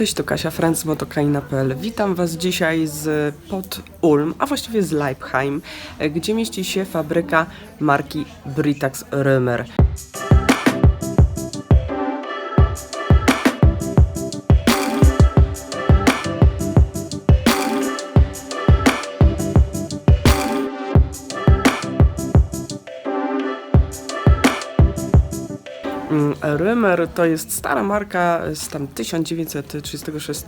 Cześć, to Kasia Franc z motokaina.pl. Witam Was dzisiaj z pod Ulm, a właściwie z Leipheim, e, gdzie mieści się fabryka marki Britax Römer. Römer to jest stara marka z tam 1936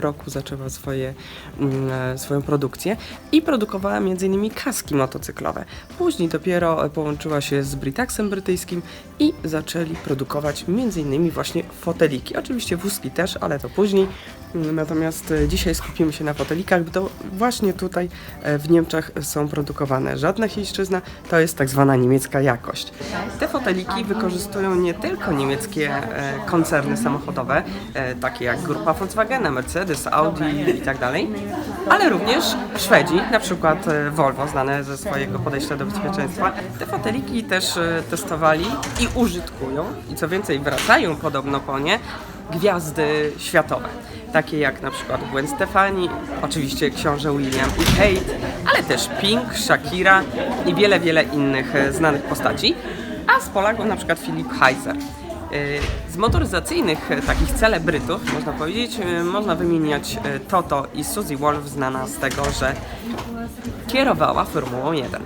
roku zaczęła swoje, mm, e, swoją produkcję i produkowała m.in. kaski motocyklowe. Później dopiero e, połączyła się z Britaxem brytyjskim i zaczęli produkować m.in. właśnie foteliki. Oczywiście wózki też, ale to później. Mm, Natomiast e, dzisiaj skupimy się na fotelikach, bo to właśnie tutaj e, w Niemczech są produkowane. Żadna chińszczyzna, to jest tak zwana niemiecka jakość. Te foteliki wykorzystują nie tylko niemieckie e, koncerny samochodowe, e, takie jak grupa Volkswagena, Mercedes, Audi i tak dalej, ale również Szwedzi, na przykład e, Volvo, znane ze swojego podejścia do bezpieczeństwa. Te foteliki też testowali i użytkują i co więcej wracają podobno po nie gwiazdy światowe. Takie jak na przykład Gwen Stefani, oczywiście książę William i Kate, ale też Pink, Shakira i wiele, wiele innych znanych postaci. A z Polaków na przykład Filip Heiser. Y, Z motoryzacyjnych e, takich celebrytów, można powiedzieć, y, można wymieniać Toto i Suzy Wolf, znana z tego, że kierowała Formułą 1.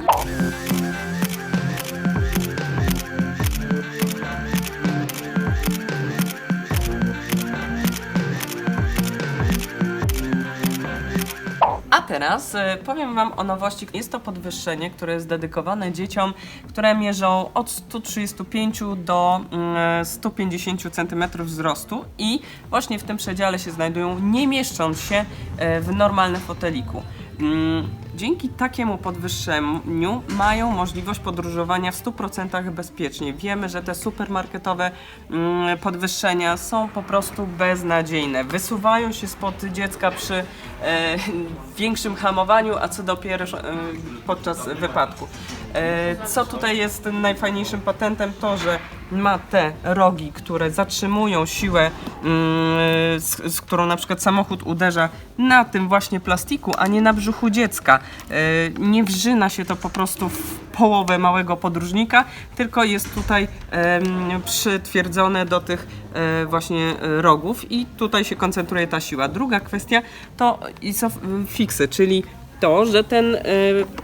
teraz e, powiem Wam o nowości. Jest to podwyższenie, które jest dedykowane dzieciom, które mierzą od 135 do mm, 150 cm wzrostu i właśnie w tym przedziale się znajdują, nie mieszcząc się e, w normalnym foteliku. Dzięki takiemu podwyższeniu mają możliwość podróżowania w 100% bezpiecznie. Wiemy, że te supermarketowe mm, podwyższenia są po prostu beznadziejne. Wysuwają się spod dziecka przy e, większym hamowaniu, a co dopiero e, podczas wypadku. E, co tutaj jest najfajniejszym patentem, to że ma te rogi, które zatrzymują siłę, mm, z którą na przykład samochód uderza na tym właśnie plastiku, a nie na brzuchu dziecka. E, Nie wrzyna się to po prostu w połowę małego podróżnika, tylko jest tutaj przytwierdzone do tych e, właśnie e, rogów i tutaj się koncentruje ta siła. Druga kwestia to isofixy, czyli to, że ten,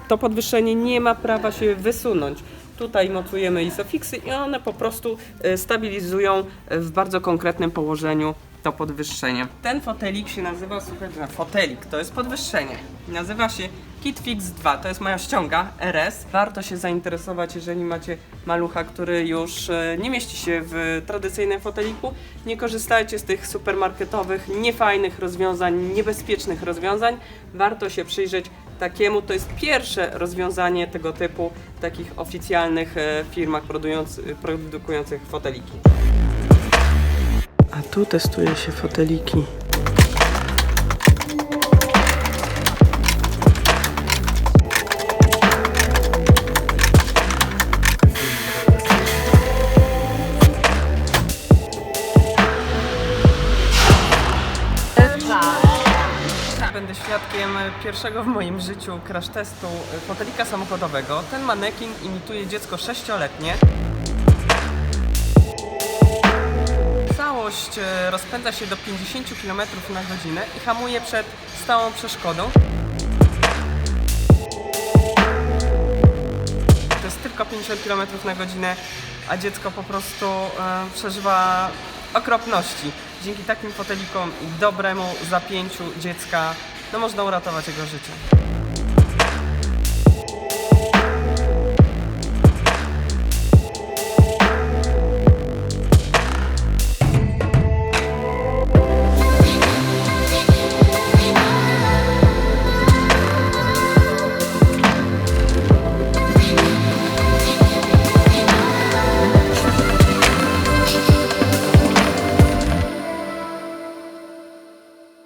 to podwyższenie nie ma prawa się wysunąć. Tutaj mocujemy isofiksy i one po prostu stabilizują w bardzo konkretnym położeniu to podwyższenie. Ten fotelik się nazywa, słuchajcie, fotelik, to jest podwyższenie. Nazywa się KitFix 2, to jest moja ściąga RS. Warto się zainteresować, jeżeli macie malucha, który już e, nie mieści się w tradycyjnym foteliku. Nie korzystajcie z tych supermarketowych, niefajnych rozwiązań, niebezpiecznych rozwiązań. Warto się przyjrzeć takiemu. To jest pierwsze rozwiązanie tego typu w takich oficjalnych e, firmach produkując- produkujących foteliki. A tu testuje się foteliki. Będę świadkiem pierwszego w moim życiu crash testu fotelika samochodowego. Ten manekin imituje dziecko sześcioletnie. Całość e, rozpędza się do 50 km na godzinę i hamuje przed stałą przeszkodą. To jest tylko 50 km na godzinę, a dziecko po prostu e, przeżywa okropności. Dzięki takim fotelikom i dobremu zapięciu dziecka no można uratować jego życie.